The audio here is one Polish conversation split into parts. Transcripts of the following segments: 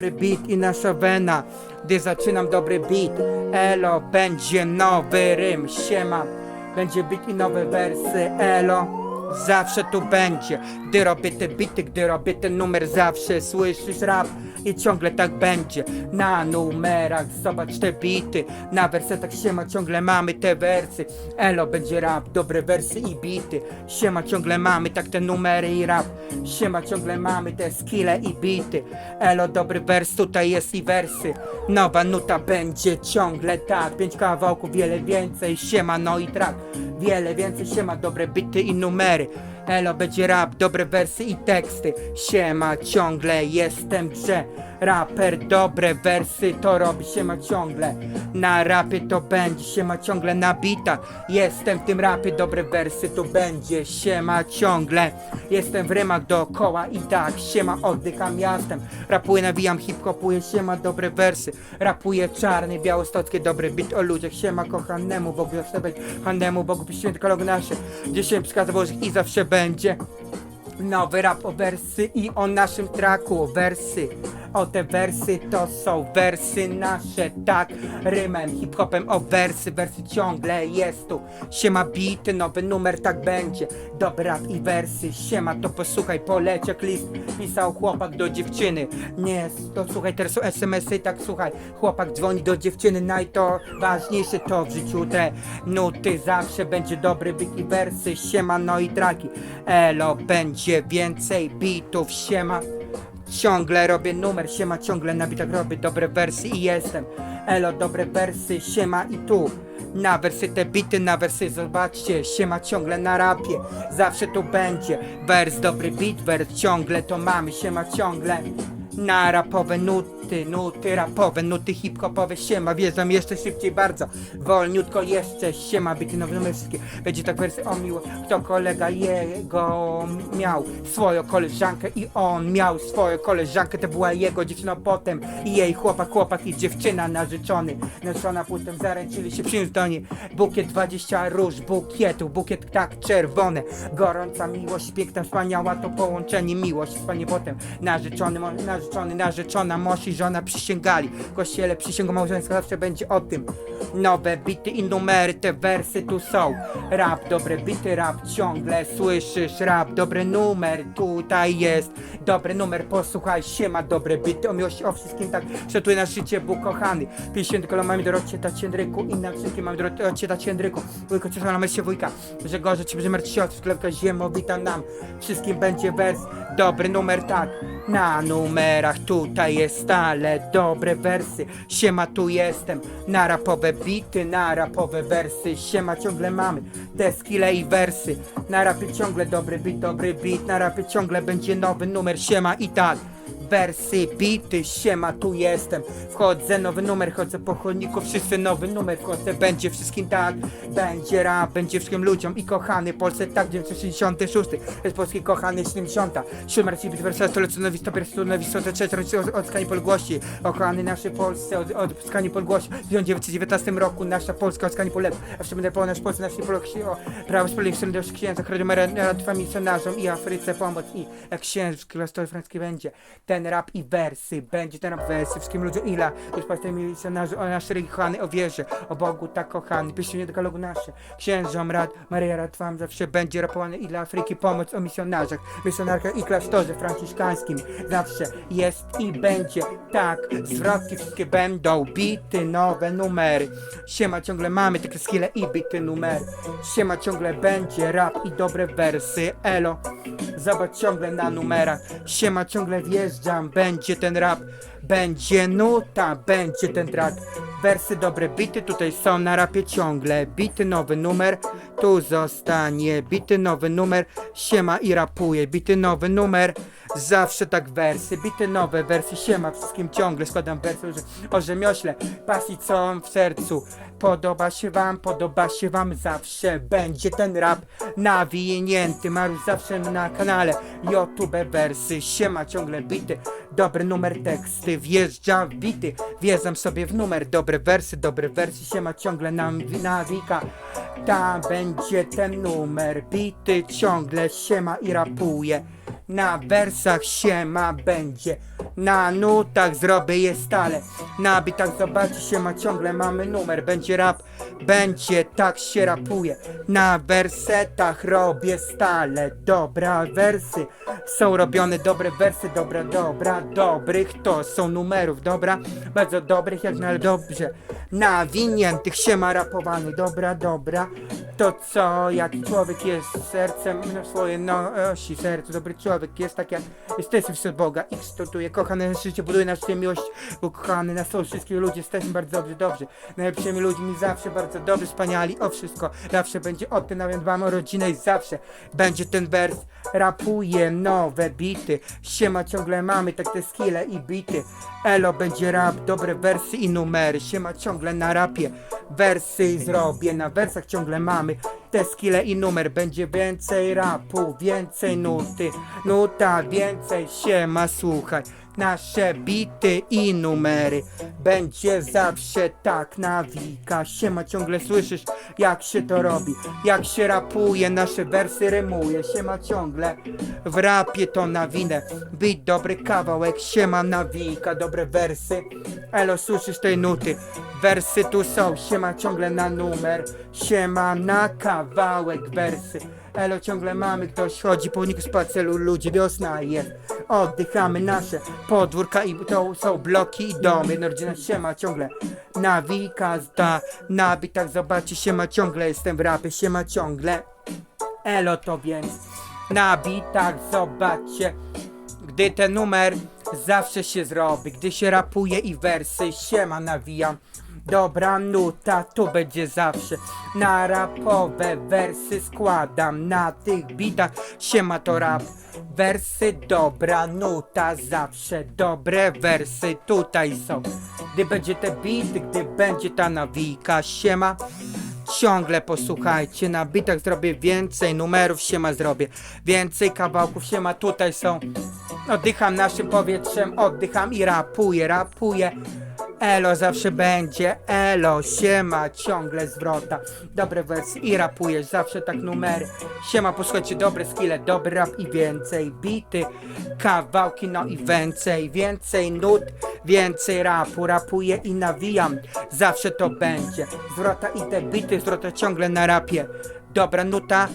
Dobry beat i nasza wena, gdy zaczynam dobry beat Elo, będzie nowy rym, siema Będzie beat i nowe wersy, elo Zawsze tu będzie, gdy robię te bity, gdy robię ten numer Zawsze słyszysz rap i ciągle tak będzie. Na numerach, zobacz te bity Na wersetach siema, ciągle mamy te wersy. Elo, będzie rap, dobre wersy i bity. Siema, ciągle mamy tak te numery i rap. Siema, ciągle mamy te skille i bity. Elo, dobry wers, tutaj jest i wersy. Nowa nuta będzie ciągle tak. Pięć kawałków, wiele więcej Siema, no i track. Wiele więcej, siema, dobre bity i numery Elo, będzie rap, dobre wersy i teksty. Siema, ciągle jestem grze Raper, dobre wersy to robi siema ciągle. Na rapie to będzie, siema ciągle na bitach Jestem w tym rapie, dobre wersy to będzie Siema ciągle. Jestem w rymach dookoła i tak Siema oddycham miastem. Rapuję, nawijam, hip-hopuję, siema dobre wersy. Rapuję czarny, białostockie, dobry bit o ludziach Siema kochanemu, Bogu sobie Hannemu, Bogu świętkolog nasze. Dziesięć Bożych i zawsze będzie Nowy rap o wersy i o naszym traku wersy. O te wersy to są wersy nasze, tak. Rymem, hip-hopem o wersy, wersy ciągle jest tu. Siema bity, nowy numer, tak będzie. Dobry rap i wersy, siema to posłuchaj Poleć jak list, pisał chłopak do dziewczyny. Nie, to słuchaj, teraz są SMS-y, tak słuchaj. Chłopak dzwoni do dziewczyny, najważniejsze to w życiu te nuty. Zawsze będzie dobry beat i wersy, siema no i traki. Elo, będzie więcej bitów, siema Ciągle robię numer, siema, ciągle na bitach robię dobre wersy i jestem. Elo, dobre wersy, siema i tu. Na wersy te bity, na wersy zobaczcie Siema ciągle na rapie, zawsze tu będzie Wers, dobry beat, wers, ciągle to mamy Siema ciągle. Na rapowe nuty, nuty rapowe, nuty hip-hopowe, siema, wjeżdżam jeszcze szybciej bardzo, wolniutko jeszcze, siema, numery wszystkie, będzie tak wersy o miło, kto kolega jego miał swoją koleżankę i on miał swoją koleżankę, to była jego dziewczyna potem i jej chłopak, chłopak i dziewczyna narzeczony, narzeczona potem zaręczyli się przyjąć do niej, bukiet 20 róż, bukietów, bukiet tak czerwone, gorąca miłość, piękna, wspaniała to połączenie, miłość, wspaniale potem, narzeczony, narzeczony, narzeczona, mąż i żona przysięgali, w kościele przysięga małżeńska zawsze będzie o tym, nowe bity i numery, te wersy tu są, rap, dobre bity, rap, ciągle słyszysz, rap, dobry numer, tutaj jest, dobry numer, posłuchaj, siema, dobre bity, o miłości, o wszystkim tak, szacuje na życie, Bóg kochany, 50 kolomami Dorocie Taciendryku i na wszystkim mam Dorocie Taciendryku, wujko, ciesza na się wujka, że gorzej ci się od sklepka ziemowita nam, wszystkim będzie wers, dobry numer, tak, na numerach tutaj jest stale dobre wersy, siema tu jestem, na rapowe bity, na rapowe wersy, siema ciągle mamy te skille i wersy, na rapie ciągle dobry beat, dobry beat, na rapie ciągle będzie nowy numer, siema i tak. Wersy, bity, siema, tu jestem Wchodzę, nowy numer, chodzę po chodniku Wszyscy nowy numer, wchodzę, będzie wszystkim tak Będzie rap, będzie wszystkim ludziom I kochany Polsce, tak, 966 Jest polski kochany, 70 Siódma racji być wersa, stolecie nowi, stopier, nowi, stopier, trzeci rocznik od, odskani podgłosi O kochany naszej Polsce, od, odskani podgłosi W 1919 roku nasza Polska odskani poległa A w będę po nasz Polsce, naszej Polski O prawo sprawiedliwości, do księdza, ratwa misjonarzom I Afryce pomoc I jak księżyc, klasztor francuski będzie Ten rap i wersy, będzie ten rap wersy Wszystkim ludziom ila, już państwo misjonarzy O naszej kochany, o wierze, o Bogu tak kochany Pieśni dekalogu nasze, księżom rad Maryja rad wam zawsze będzie rapowany I dla Afryki pomoc o misjonarzach. Misjonarkach i klasztorze franciszkańskim Zawsze jest i będzie. Tak Zwrotki wszystkie będą Bity, nowe numery. Siema ciągle mamy takie skille i bity numery. Siema ciągle będzie rap i dobre wersy. Elo Zobacz ciągle na numerach. Siema ciągle wjeżdżam. Będzie ten rap Będzie nuta Będzie ten track. Wersy dobre bity tutaj są na rapie ciągle. Bity nowy numer Tu zostanie Bity nowy numer. Siema i rapuje Bity nowy numer. Zawsze tak wersy Bity nowe wersy. Siema wszystkim ciągle składam wersy że O rzemiośle Pasji co w sercu. Podoba się wam, podoba się wam zawsze Będzie ten rap nawinięty. Maruś zawsze na kanale YouTube wersy. Siema ciągle bity Dobry numer teksty Wjeżdża w bity. Wjeżdżam sobie w numer Dobre wersy, dobre wersy. Siema ciągle nam nawika. Tam będzie ten numer Bity ciągle siema i rapuje. Na wersach siema będzie, na nutach zrobię je stale, na bitach zobaczy się ma ciągle mamy numer, będzie rap, będzie tak się rapuje, na wersetach robię stale, dobra wersy, są robione dobre wersy, dobra, dobra, dobrych to są numerów, dobra, bardzo dobrych jak na dobrze, nawiniętych się ma rapowany, dobra, dobra, to co, jak człowiek jest sercem na swoje nosi, serce, dobry człowiek jest tak jak jesteśmy wśród Boga, X tortuje, kochane życie, buduje nasz świat miłość, bo kochany nas są wszystkich ludzi, jesteśmy bardzo dobrzy, dobrzy, najlepszymi ludźmi, zawsze bardzo dobrzy, wspaniali, o wszystko, zawsze będzie o tym, nawet dbamy o rodzinę i zawsze będzie ten wers, rapuje nowe bity, siema ciągle mamy, tak te skille i bity, elo będzie rap, dobre wersy i numery, siema ciągle na rapie, wersy zrobię, na wersach ciągle mamy, te skille i numer, będzie więcej rapu, więcej nuty, nuta, więcej siema, słuchaj, nasze bity i numery, będzie zawsze tak nawika, siema ciągle słyszysz, jak się to robi, jak się rapuje, nasze wersy rymuje, siema ciągle, w rapie to nawinę, być dobry kawałek, siema nawika, dobre wersy, elo słyszysz tej nuty, wersy tu są, siema ciągle na numer, siema na kawałek wersy, elo ciągle mamy, ktoś chodzi po uniku spaceru, ludzie, wiosna jest, oddychamy nasze podwórka i to są bloki i domy, no rodzina siema ciągle, nawika, ta, nabitach, zobaczy siema ciągle, jestem w rapie, siema ciągle, elo to więc, nabitach, zobaczcie, gdy ten numer zawsze się zrobi, gdy się rapuje i wersy siema nawijam. Dobra nuta, tu będzie zawsze Na rapowe wersy. Składam Na tych bitach. Siema to rap. Wersy dobra nuta zawsze Dobre wersy tutaj są. Gdy będzie te bity, gdy będzie ta nawika. Siema Ciągle posłuchajcie, na bitach zrobię więcej numerów, siema zrobię Więcej kawałków, siema tutaj są. Oddycham naszym powietrzem, oddycham i rapuję, rapuję Elo zawsze będzie, elo, siema, ciągle zwrota. Dobre wersy i rapujesz, zawsze tak numery. Siema, posłuchajcie, dobre skille, dobry rap i więcej Bity, kawałki, no i więcej Więcej nut, więcej rapu. Rapuję i nawijam, zawsze to będzie. Zwrota i te bity, zwrota ciągle na rapie Dobra nuta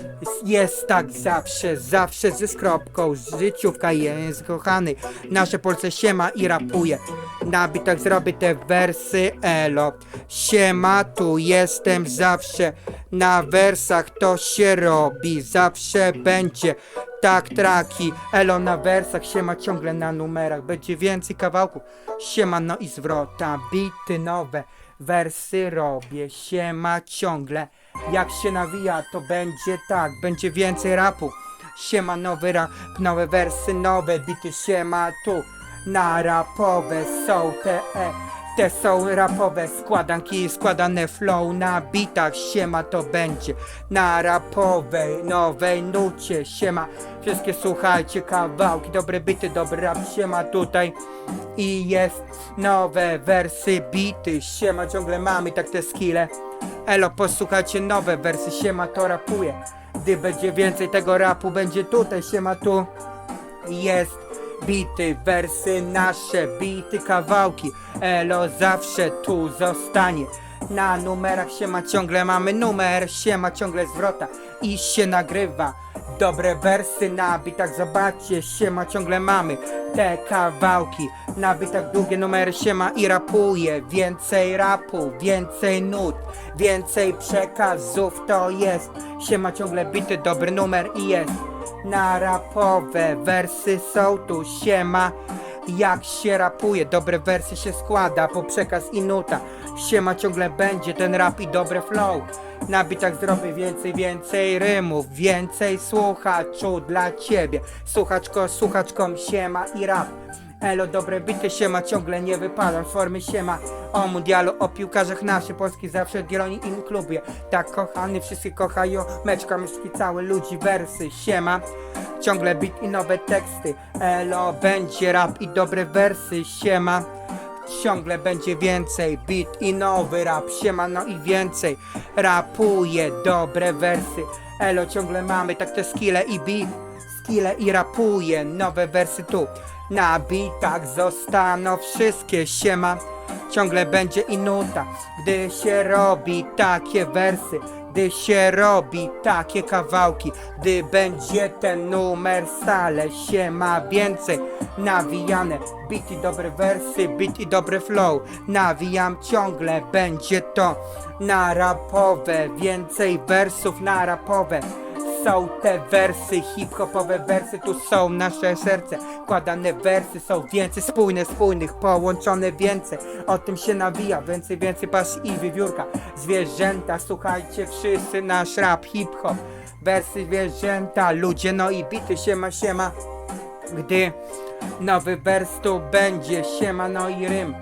jest tak zawsze, zawsze ze skropką, życiówka jest kochany. Nasze Polsce siema i rapuje. Na bitach zrobię te wersy, elo. Siema, tu jestem zawsze. Na wersach to się robi, zawsze będzie. Tak, traki, elo na wersach, siema ciągle na numerach. Będzie więcej kawałków, siema no i zwrota, bity nowe. Wersy robię, siema ciągle. Jak się nawija, to będzie tak, będzie więcej rapu. Siema nowy rap, nowe wersy, nowe bity, siema tu. Na rapowe są te e, te są rapowe składanki, składane flow na bitach, siema to będzie. Na rapowej, nowej nucie, siema. Wszystkie słuchajcie, kawałki, dobre bity, dobry rap, siema tutaj. I jest nowe wersy, bity, siema ciągle mamy tak te skille. Elo, posłuchajcie nowe wersy, siema to rapuje. Gdy będzie więcej tego rapu, będzie tutaj, siema tu. Jest bity, wersy nasze, bity kawałki. Elo zawsze tu zostanie. Na numerach siema ciągle mamy numer, siema ciągle zwrota i się nagrywa. Dobre wersy na bitach, zobaczcie, siema ciągle mamy te kawałki. Na bitach długie numery siema i rapuje. Więcej rapu, więcej nut, więcej przekazów to jest. Siema ciągle bity, dobry numer i jest. Na rapowe wersy są tu siema Jak się rapuje, dobre wersy się składa Po przekaz i nuta Siema ciągle będzie ten rap i dobre flow. Na bitach zrobię więcej, więcej rymów Więcej słuchaczu dla ciebie. Słuchaczko, słuchaczkom siema i rap. Elo, dobre bity siema, ciągle nie wypadam formy siema. O mundialu, o piłkarzach naszych Polski zawsze Gieloni im klubie. Tak kochany, wszyscy kochają Meczka, myszki, całe ludzi, wersy, siema. Ciągle bit i nowe teksty. Elo, będzie rap i dobre wersy, siema Ciągle będzie więcej beat i nowy rap, siema no i więcej Rapuje dobre wersy Elo, ciągle mamy tak te skille i beat skille i rapuję nowe wersy tu. Na bitach zostaną wszystkie siema. Ciągle będzie i nuta, gdy się robi takie wersy, gdy się robi takie kawałki, gdy będzie ten numer stale się ma więcej. Nawijane beat i dobre wersy, beat i dobry flow. Nawijam ciągle, będzie to na rapowe, więcej wersów na rapowe. Są te wersy, hip-hopowe wersy, tu są nasze serce. Kładane wersy są więcej spójne, spójnych, połączone więcej. O tym się nawija, więcej, więcej pasji i wiewiórka. Zwierzęta, słuchajcie wszyscy nasz rap, hip-hop. Wersy zwierzęta, ludzie, no i bity, siema, siema. Gdy nowy wers tu będzie, siema, no i rym.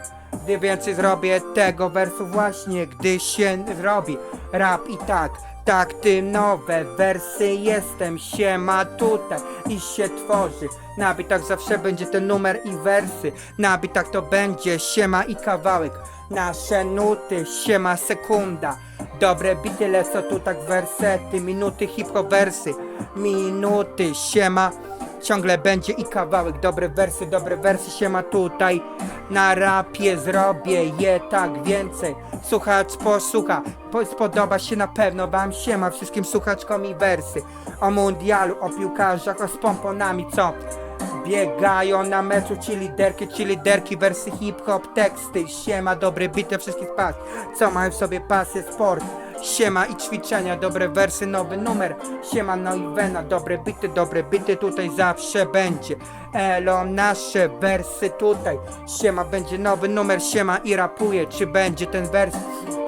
Gdy więcej zrobię tego wersu właśnie, gdy się zrobi rap i tak, tak ty nowe wersy jestem, siema tutaj i się tworzy. Na bitach zawsze będzie ten numer i wersy, na bitach to będzie siema i kawałek. Nasze nuty, siema sekunda. Dobre bity lecą tu tak wersety, minuty hip-hop wersy, minuty, siema. Ciągle będzie i kawałek, dobre wersy, dobre wersy się ma tutaj. Na rapie zrobię je tak więcej. Słuchacz posłucha, po- spodoba się na pewno wam się. Ma Wszystkim słuchaczkom i wersy. O mundialu, o piłkarzach, o z pomponami, co? Biegają na meczu ci liderki, ci liderki, wersy hip-hop, teksty Siema, dobre bity wszystkich pas Co mają w sobie pasję, sport Siema i ćwiczenia, dobre wersy, nowy numer. Siema, no i wena, dobre bity, dobre bity tutaj zawsze będzie. Elo, nasze wersy tutaj. Siema, będzie nowy numer, siema i rapuje Czy będzie ten wers,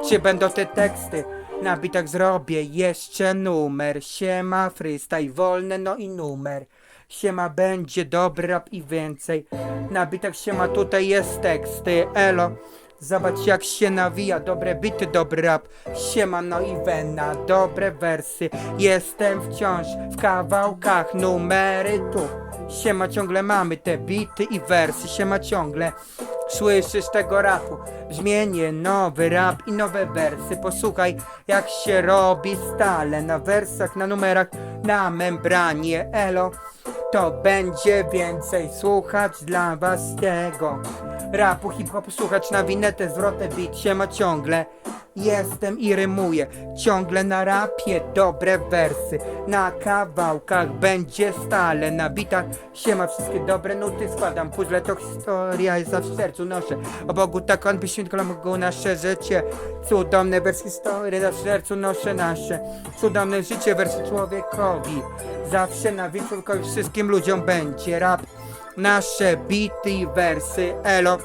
czy będą te teksty? Na bitach zrobię jeszcze numer. Siema, freestyle wolne, no i numer. Siema, będzie dobry rap i więcej. Na bitach siema, tutaj jest teksty. Elo Zobacz jak się nawija, dobre bity, dobry rap. Siema, no i wena, dobre wersy. Jestem wciąż w kawałkach, numery tu. Siema, ciągle mamy te bity i wersy. Siema, ciągle Słyszysz tego rapu? Brzmienie, nowy rap i nowe wersy. Posłuchaj jak się robi stale. Na wersach, na numerach, na membranie. Elo to będzie więcej słuchać dla was tego. Rapu, hip-hopu słuchać na winetę, zwrotę beat się ma ciągle Jestem i rymuję, ciągle na rapie dobre wersy. Na kawałkach będzie stale, na bitach się ma wszystkie dobre nuty Składam. Puzzle, to historia jest zawsze w sercu noszę. O Bogu tak on by świętko mógł nasze życie Cudowne wersy historii, zawsze w sercu noszę nasze. Cudowne życie wersy człowiekowi. Zawsze na wieczórkowi wszystkim ludziom będzie rap. Nasze bity i wersy, elo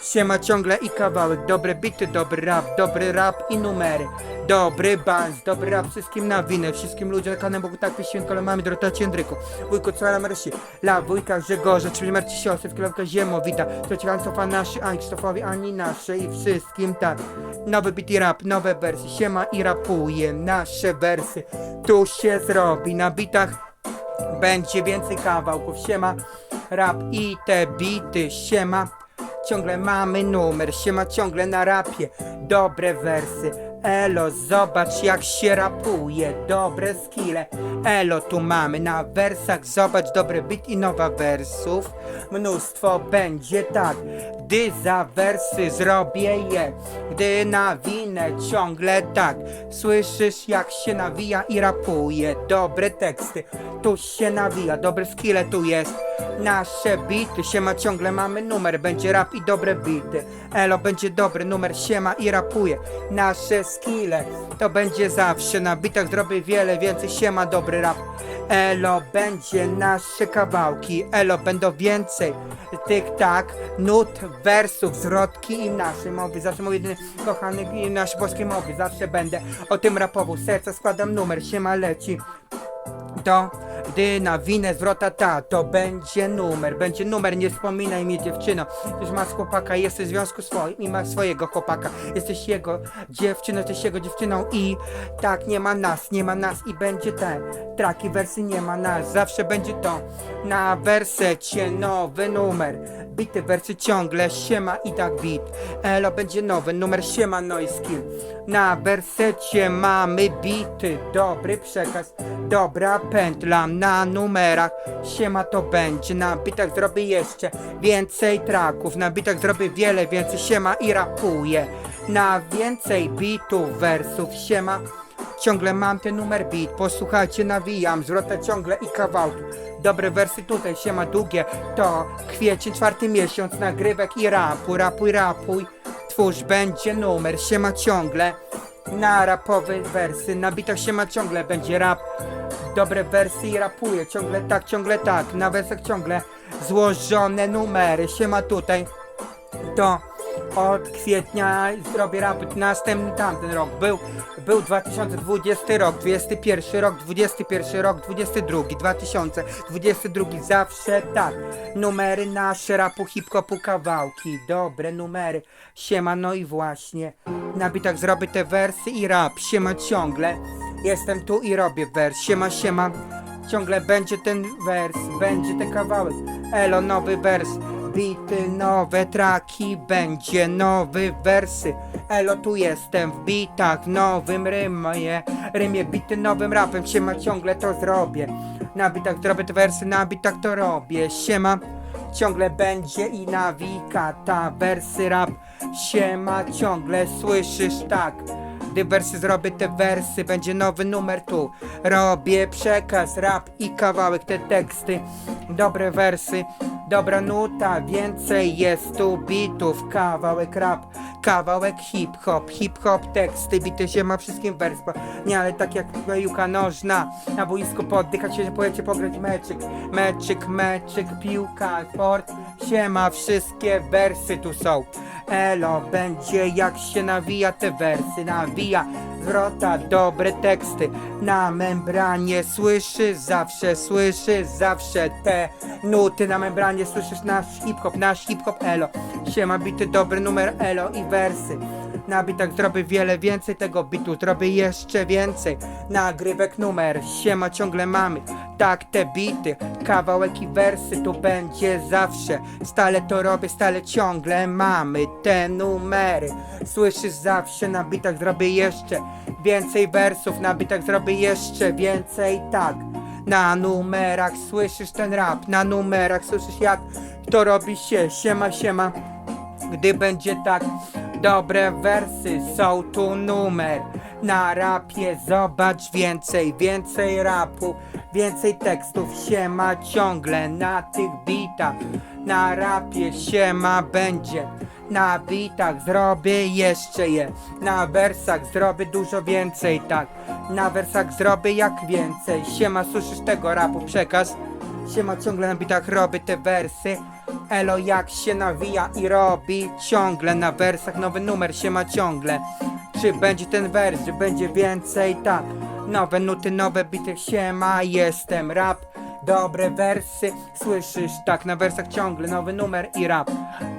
Siema ciągle i kawałek, dobre bity, dobry rap, dobry rap i numery. Dobry bans, dobry rap wszystkim na winę, wszystkim ludziom kanem Bogu tak świętko, mamy Dorota Jędryku Wujku, Cwala Marysi, La, wujka Grzegorza, czyli Marci Siosy, Kilowka Ziemowita. Trociekańcowa naszy, Ani Krzysztofowi, Ani nasze i wszystkim tak Nowy beat i rap, nowe wersy, siema i rapuje nasze wersy Tu się zrobi na bitach. Będzie więcej kawałków, siema Rap i te bity, siema Ciągle mamy numer, siema ciągle na rapie. Dobre wersy, elo zobacz jak się rapuje. Dobre skille, elo tu mamy na wersach. Zobacz dobry beat i nowa wersów. Mnóstwo będzie tak Gdy za wersy zrobię je. Gdy nawinę ciągle tak. Słyszysz jak się nawija i rapuje. Dobre teksty, tu się nawija. Dobre skille tu jest Nasze bity, siema ciągle mamy numer Będzie rap i dobre bity. Elo będzie dobry numer, siema i rapuje. Nasze skille, to będzie zawsze Na bitach zrobię wiele więcej, siema dobry rap. Elo będzie nasze kawałki Elo będą więcej. Tych tak Nut, wersów, zwrotki i naszej mowy. Zawsze mój jedyny kochany i nasz polskiej mowy. Zawsze będę o tym rapował Serca składam numer, siema leci. To gdy na winę zwrota ta, to będzie numer, będzie numer, nie wspominaj mi dziewczyno, już masz chłopaka, jesteś w związku swoim i masz swojego chłopaka, jesteś jego dziewczyną, jesteś jego dziewczyną i tak, nie ma nas, nie ma nas i będzie ten, traki, wersy nie ma na zawsze będzie to na wersecie nowy numer. Bity wersy ciągle siema i tak bit. Elo będzie nowy numer siema noiski na wersecie mamy bity dobry przekaz dobra pętla na numerach. Siema to będzie na bitach zrobię jeszcze więcej traków. Na bitach zrobię wiele więcej siema i rapuję. Na więcej bitów wersów siema Ciągle mam ten numer beat, posłuchajcie, nawijam, zwrota ciągle i kawałki. Dobre wersy tutaj się ma długie, to kwiecień, czwarty miesiąc, nagrywek i rapu, rapuj, rapuj. Twórz będzie numer, się ma ciągle. Na rapowe wersy, na bitach się ma ciągle, będzie rap. Dobre wersy i rapuję, ciągle tak, ciągle tak, na wersach ciągle złożone numery, się ma tutaj to od kwietnia zrobię raport. Następny tamten rok był był 2020 rok 21 rok 21 rok 22 2022 zawsze tak. Numery nasze rapu hip-hopu kawałki. Dobre numery. Siema no i właśnie. Na bitach zrobię te wersy i rap. Siema ciągle jestem tu i robię wers. Siema siema. Ciągle będzie ten wers będzie ten kawałek elo nowy wers Bity nowe traki, będzie nowy wersy. Elo tu jestem w bitach, w nowym rymie. Rymie bity nowym rapem, siema ciągle to zrobię. Na bitach zrobię te wersy, na bitach to robię Siema, ciągle będzie i nawika ta wersy rap. Siema, ciągle słyszysz tak. Gdy wersy zrobię te wersy, będzie nowy numer tu. Robię przekaz, rap i kawałek, te teksty. Dobre wersy, dobra nuta Więcej jest tu bitów, kawałek rap Kawałek hip-hop, hip-hop teksty Bity się ma wszystkim wers Nie, ale tak jak piłka nożna. Na boisku poddychać się, pojedzie pograć meczyk. Meczyk, meczyk, piłka, sport. Siema, wszystkie wersy tu są. Elo, będzie jak się nawija te wersy Nawija, zwrota, dobre teksty Na membranie słyszysz, zawsze słyszysz Zawsze te nuty na membranie Słyszysz nasz hip-hop, nasz hip-hop Elo. Siema, bity, dobry numer Elo i wersy na bitach zrobię wiele więcej tego bitu, zrobię jeszcze więcej. Nagrywek numer, siema ciągle mamy Tak te bity, kawałek i wersy tu będzie zawsze. Stale to robię, stale ciągle mamy te numery. Słyszysz zawsze, na bitach zrobię jeszcze więcej wersów Na bitach zrobię jeszcze więcej, tak. Na numerach słyszysz ten rap, na numerach słyszysz jak to robi się, siema siema. Gdy będzie tak dobre wersy, są tu numer. Na rapie zobacz więcej, więcej rapu. Więcej tekstów się ma ciągle na tych bitach. Na rapie się ma będzie. Na bitach zrobię jeszcze je. Na wersach zrobię dużo więcej, tak. Na wersach zrobię jak więcej. Siema, słyszysz tego rapu? Przekaz Siema, ciągle na bitach robię te wersy Elo jak się nawija i robi ciągle. Na wersach nowy numer się ma ciągle. Czy będzie ten wers, czy będzie więcej tak. Nowe nuty, nowe bity się ma, jestem rap. Dobre wersy, słyszysz tak. Na wersach ciągle nowy numer i rap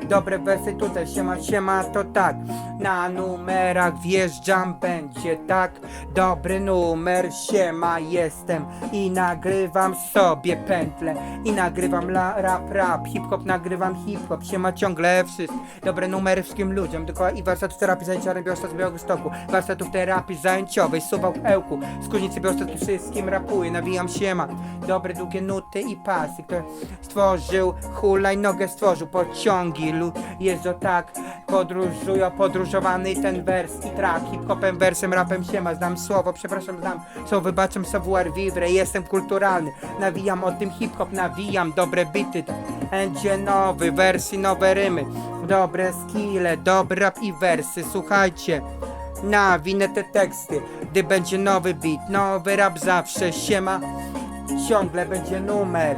Dobre wersy tutaj, siema, siema, to tak. Na numerach wjeżdżam, będzie tak. Dobry numer, siema, jestem. I nagrywam sobie pętle I nagrywam la, rap, rap Hip-hop, nagrywam hip-hop. Siema, ciągle wszystko Dobre numery wszystkim ludziom. Dokładnie i warsztatów terapii zajęciarnej Białystok z Białegostoku Warsztatów terapii zajęciowej Suwał Ełku. Skórnicy Białostocki wszystkim rapuję Nawijam siema. Dobre, długie nuty i pasy Które stworzył hulajnogę Stworzył pociągi lu- Jeżdżą tak Podróżują podróżowany ten wers i track Hip-hopem, wersem, rapem siema Znam słowo, przepraszam, znam słowo Wybaczam savoir vivre Jestem kulturalny. Nawijam o tym hip-hop Nawijam dobre bity Będzie nowy wersy, nowe rymy. Dobre skille, dobry rap i wersy Słuchajcie. Nawinę te teksty Gdy będzie nowy beat, nowy rap zawsze Siema. Ciągle będzie numer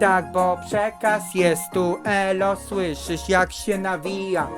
Tak, bo przekaz jest tu. Elo, słyszysz jak się nawija?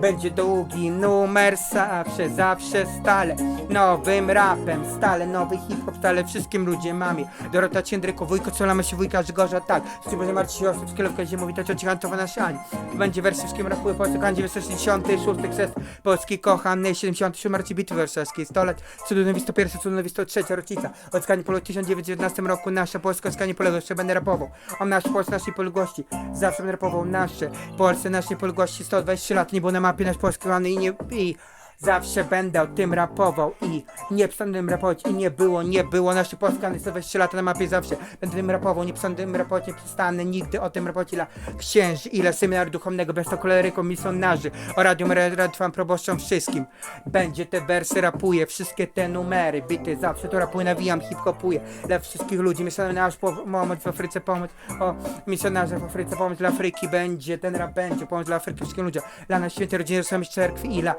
Będzie długi numer zawsze, zawsze, stale. Nowym rapem, stale nowy hip-hop, stale. Wszystkim ludzie mamie. Dorota Ciędryko, wujko, co lama się wujka, Grzegorza, tak. Stryboże Marcin Osób, Skierowka, Ziemowita, Cioci Hantowa na szali. Będzie wersji wszystkim rapuje Polsce, kan 966 krzest Polski kochany, 77 Marcin Bitwy Warszawskiej, 100 lat. Cudowny 101, cudowny 103 rocznica. Odskanie polu w 1919 roku, nasza Polska, odskanie poległo, jeszcze będę rapował O nasz Polsce, naszej poległości, zawsze będę nasze Polsce, naszej poległości, 123 lat, nie było na mapie nasz polski kochany i nie... I, Zawsze będę o tym rapował i nie przestanę tym rapować i nie było, nie było. Nasze Polska na 123 lata na mapie zawsze będę tym rapował, nie przestanę tym rapować, nie przestanę nigdy o tym rapować ile księży, ile seminaru duchownego, bez koleryką misjonarzy o radium radwam proboszczom wszystkim. Będzie te wersy rapuję, wszystkie te numery, bity zawsze to rapuję, nawijam, hip-hopuję. Dla wszystkich ludzi, nasz pomoc w Afryce, pomoc o misjonarzach w Afryce, pomoc dla Afryki. Będzie, ten rap będzie, pomoc dla Afryki, wszystkim ludziom, dla nas świętej rodziny, sami cerkwi, ile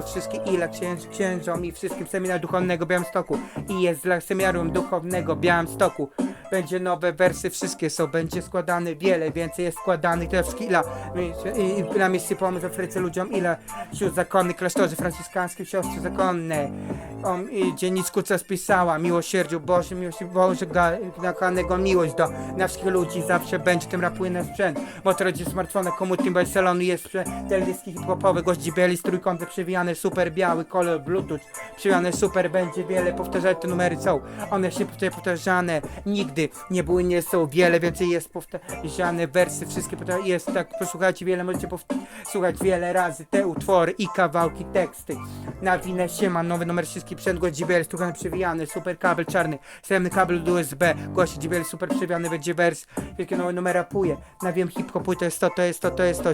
proboszczów wszystkich, ile księży, księżom i wszystkim seminaru duchownego Białymstoku. I jest dla seminarium duchownego Białymstoku. Będzie nowe wersy, wszystkie są, będzie składane wiele, więcej jest składanych, to wszystkich, ile i, i na miejscu pomoc w Afryce ludziom, ile sióstr zakonnych, klasztorzy franciszkańskich, siostry zakonne, o i co spisała, miłosierdziu Boże, miłość Boże, nakanego miłość do na wszystkich ludzi, zawsze będzie tym rapuje na sprzęt, motor rodzi smartfona, komutny bez salonu jest teledyski hip-hopowe, gość JBL z przewijane, super biały, kolor, bluetooth, przewijane super, będzie wiele, powtarzać te numery są, one się powtarzają, powtarzane, nigdy nie były, nie są, wiele więcej jest powtarzane, wersy, wszystkie powtarzane, jest tak, posłuchajcie wiele, możecie posłuchać wiele razy te utwory i kawałki, teksty, na winę się ma nowy numer wszystkich sprzęt, gość JBL, stukany przewijany, super kabel czarny, srebrny kabel do USB, gość JBL super przewijany, będzie wers, wielkie nowe numery rapuje, na wiem hip-hopuj, to jest to, to jest to, to jest to,